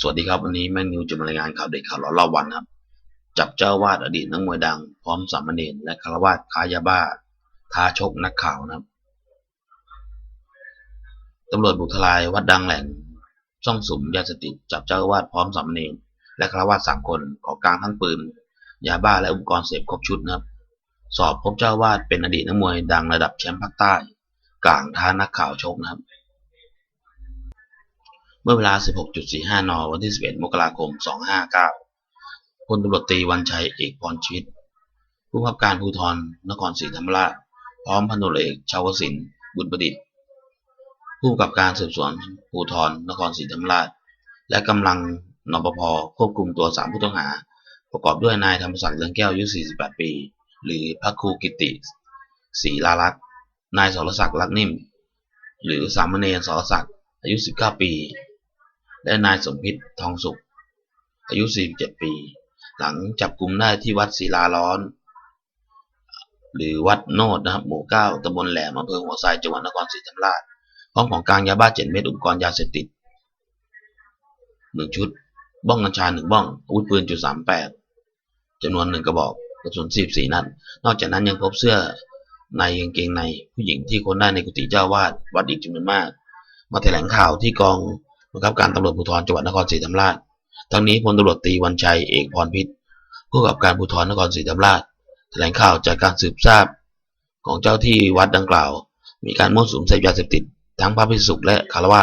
สวัสดีครับวันนี้แม่นิวจะมารายงานข่าวเด็ดข่าวร้อนรอบวันครับ จับเจ้าวาดอดีตนักมวยดัง พร้อมสามเณรและคารวาสค้ายาบ้าท้าชกนักข่าวนะครับตำรวจบุกทลายวัดดังแหล่งช่องสุมยาเสพติดจับเจ้าวาดพร้อมสามเณรและคารวาสสามคนของกลางทั้งปืนยาบ้าและอุปกรณ์เสพครบชุดนะครับ สอบพบเจ้าวาดเป็นอดีตนักมวยดังระดับแชมป์ภาคใต้ กลางท้านักข่าวชกนะครับ เมื่อเวลา 16.45 น วันที่ 11 มกราคม 259พลตำรวจตรีวันชัยเอกพรชิต ผู้บังคับการภูธรนครศรีธรรมราช พร้อมพันตำรวจเอกชาวศิลป์บุญประดิษฐ์ ผู้กำกับการสืบสวนภูธรนครศรีธรรมราช และกำลังนปภควบคุมตัว 3 ผู้ต้องหา ประกอบด้วยนายธรรมศักดิ์เลืองแก้วอายุ 48 ปี หรือพระครูกิติศรีลาลักษณ์นายสรศักดิ์ลักนิ่ม หรือสามเณรสรศักดิ์อายุ 19 ปี และนายสมพิษทองสุข อายุ 47 ปี หลังจับกลุ่มได้ที่วัดศิลาร้อน หรือวัดโนดนะครับ หมู่9ตำบลแหลมอำเภอหัวไซจังหวัดนครศรีธรรมราชพร้อมของกลางยาบ้า7เม็ดอุปกรณ์ยาเสพติด1ชุด บ้องกัญชา1บ้องอาวุธปืนจุด38จำนวน1กระบอกกระสุน44นัดนอกจากนั้นยังพบเสื้อในกางเกงในผู้หญิงที่คนได้ในกุฏิเจ้าวาดวัดอีกจำนวนมาก มาแถลงข่าวที่กอง บังคับการตำรวจภูธรจังหวัดนครศรีธรรมราช ทั้งนี้พลตำรวจตีวันชัยเอกพรพิษผู้กับการภูธรนครศรีธรรมราชแถลงข่าวจากการสืบทราบ ของเจ้าที่วัดดังกล่าว มีการมั่วสุมเสพยาเสพติด ทั้งพระภิกษุและคารวะ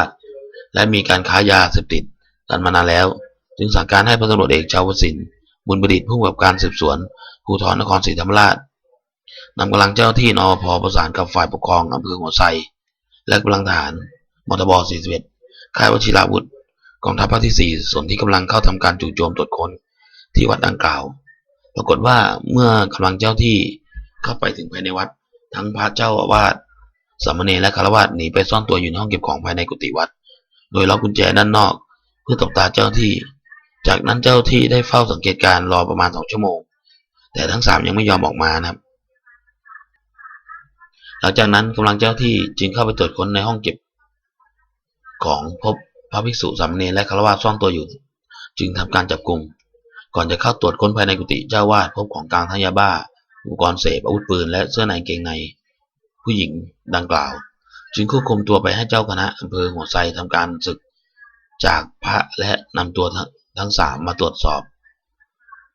และมีการค้ายาเสพติดกันมานานแล้ว จึงสั่งการให้พลตำรวจเอกชาวศิลป์บุญประดิษฐ์ผู้กำกับการสืบสวนภูธรนครศรีธรรมราชนำกำลังเจ้าที่นอพประสานกับฝ่ายปกครองอำเภอหัวไซและกำลังทหารมทบ41 ค่ายวชิราวุธกองทัพภาคที่ 4 ส่วนที่กำลังเข้าทำการจู่โจมตรวจค้นที่วัดดังกล่าว ปรากฏว่าเมื่อกำลังเจ้าที่เข้าไปถึงภายในวัด ทั้งพระเจ้าอาวาสสามเณรและคารวะหนีไปซ่อนตัวอยู่ในห้องเก็บของภายในกุฏิวัด โดยล็อกกุญแจด้านนอก เพื่อตบตาเจ้าที่ จากนั้นเจ้าที่ได้เฝ้าสังเกตการรอประมาณสองชั่วโมง แต่ทั้งสามยังไม่ยอมออกมานะครับ หลังจากนั้นกำลังเจ้าที่จึงเข้าไปตรวจค้นในห้องเก็บ องพบพระภิกษุสามเณรและคารวะซ่อนตัวอยู่ จึงทำการจับกลุ่มก่อนจะเข้าตรวจค้นภายในกุฏิเจ้าวาดพบของกลางทั้งยาบ้า อุปกรณ์เสพอาวุธปืนและเสื้อในเกงใน ผู้หญิงดังกล่าว จึงควบคุมตัวไปให้เจ้าคณะอำเภอหัวไซทำการศึกจากพระและนำตัวทั้งทั้งสามมาตรวจสอบ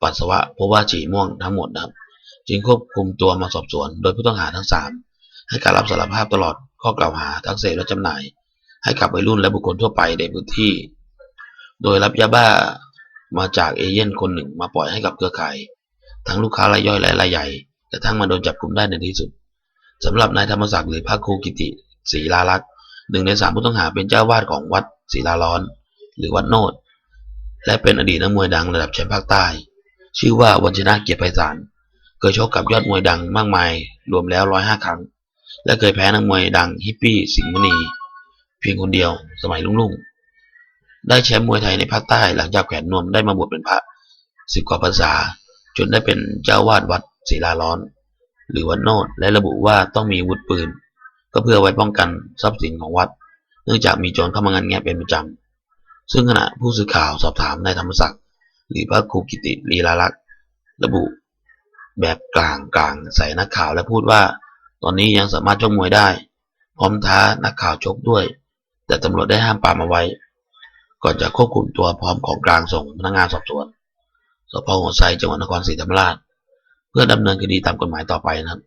ปัสสาวะพบว่าฉี่ม่วงทั้งหมดนะครับ จึงควบคุมตัวมาสอบสวน โดยผู้ต้องหาทั้งสามให้การรับสารภาพตลอดข้อกล่าวหาทั้งเสพและจำหน่าย ให้กับวัยรุ่นและบุคคลทั่วไปในพื้นที่ โดยรับยาบ้ามาจากเอเย่นคนหนึ่งมาปล่อยให้กับเครือข่าย ทั้งลูกค้ารายย่อยและรายใหญ่กระทั่งมาโดนจับกลุ่มได้ในที่สุดสำหรับนายธรรมศักดิ์หรือพระครูกิติศรีลาลักษณ์หนึ่งในสามผู้ต้องหาเป็นเจ้าวาดของวัดศรีลาร้อน หรือวัดโนดและเป็นอดีตนักมวยดังระดับแชมป์ภาคใต้ ชื่อว่าวันชนะเกียรติไพศาลเคยชกกับยอดมวยดังมากมาย รวมแล้วร้อยห้าครั้ง และเคยแพ้นักมวยดังฮิปปี้สิงห์มณี พียงคนเดียว สมัยรุ่งๆ ได้แชมป์มวยไทยในภาคใต้หลังจากแขวนนวมได้มาบวชเป็นพระสิบกว่าภาษา จนได้เป็นเจ้าวาดวัดศรีลาร้อน หรือวัดโนดและระบุว่าต้องมีวุธปืน ก็เพื่อไว้ป้องกันทรัพย์สินของวัด เนื่องจากมีโจรเข้ามางานแงะเป็นประจำซึ่งขณะผู้สื่อข่าวสอบถามนายธรรมศักดิ์หรือพระครูกิติลีลาลักษณ์ระบุแบบกลางกลางใส่นักข่าวและพูดว่า ตอนนี้ยังสามารถชกมวยได้ พร้อมท้านักข่าวชกด้วย แต่ตำรวจได้ห้ามปรามเอาไว้ ก่อนจะควบคุมตัวพร้อมของกลางส่งพนักงานสอบสวนสพหัวไซจังหวัดนครศรีธรรมราช เพื่อดำเนินคดีตามกฎหมายต่อไปนะครับ